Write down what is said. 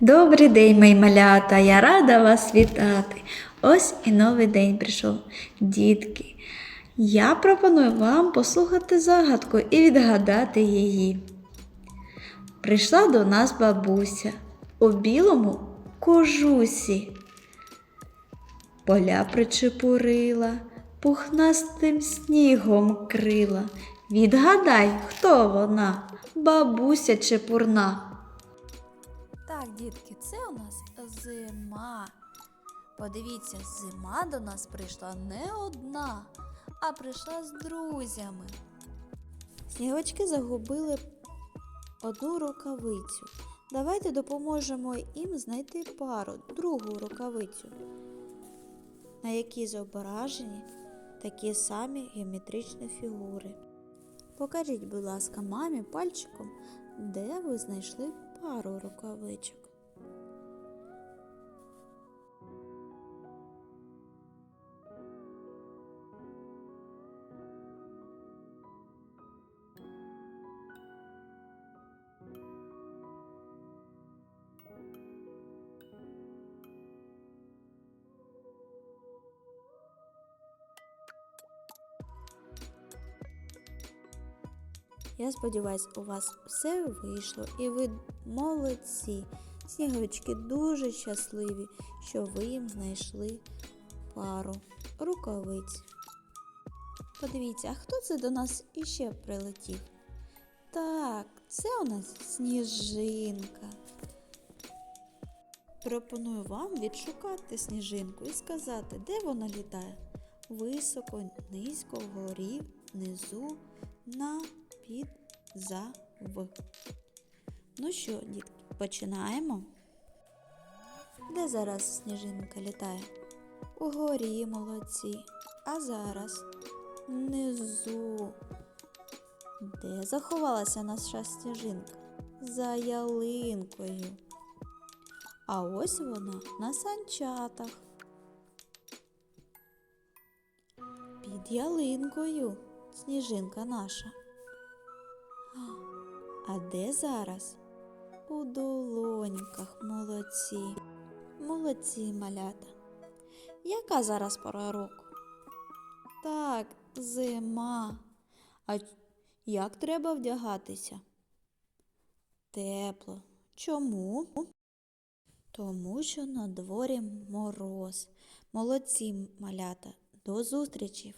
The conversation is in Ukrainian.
Добрий день, мої малята, я рада вас вітати. Ось і новий день прийшов. Дітки, я пропоную вам послухати загадку і відгадати її. Прийшла до нас бабуся у білому кожусі. Поля причепурила, пухнастим снігом крила. Відгадай, хто вона, бабуся чепурна. Так, дітки, це у нас зима. Подивіться, зима до нас прийшла не одна, а прийшла з друзями. Снігочки загубили одну рукавицю. Давайте допоможемо їм знайти пару, другу рукавицю, на якій зображені такі самі геометричні фігури. Покажіть, будь ласка, мамі пальчиком, де ви знайшли пару рукавичок. Я сподіваюсь, у вас все вийшло і ви молодці. Сніговички дуже щасливі, що ви їм знайшли пару рукавиць. Подивіться, а хто це до нас іще прилетів? Так, це у нас сніжинка. Пропоную вам відшукати сніжинку і сказати, де вона літає. Високо, низько, вгорі, внизу, на, під, за, в. Ну що, дітки, починаємо. Де зараз сніжинка літає? Угорі молодці. А зараз внизу. Де заховалася наша сніжинка? За ялинкою. А ось вона на санчатах. Під ялинкою сніжинка наша. А де зараз? У долоньках молодці. Молодці малята. Яка зараз пора року? Так, зима. А як треба вдягатися? Тепло. Чому? Тому що на дворі мороз. Молодці малята. До зустрічі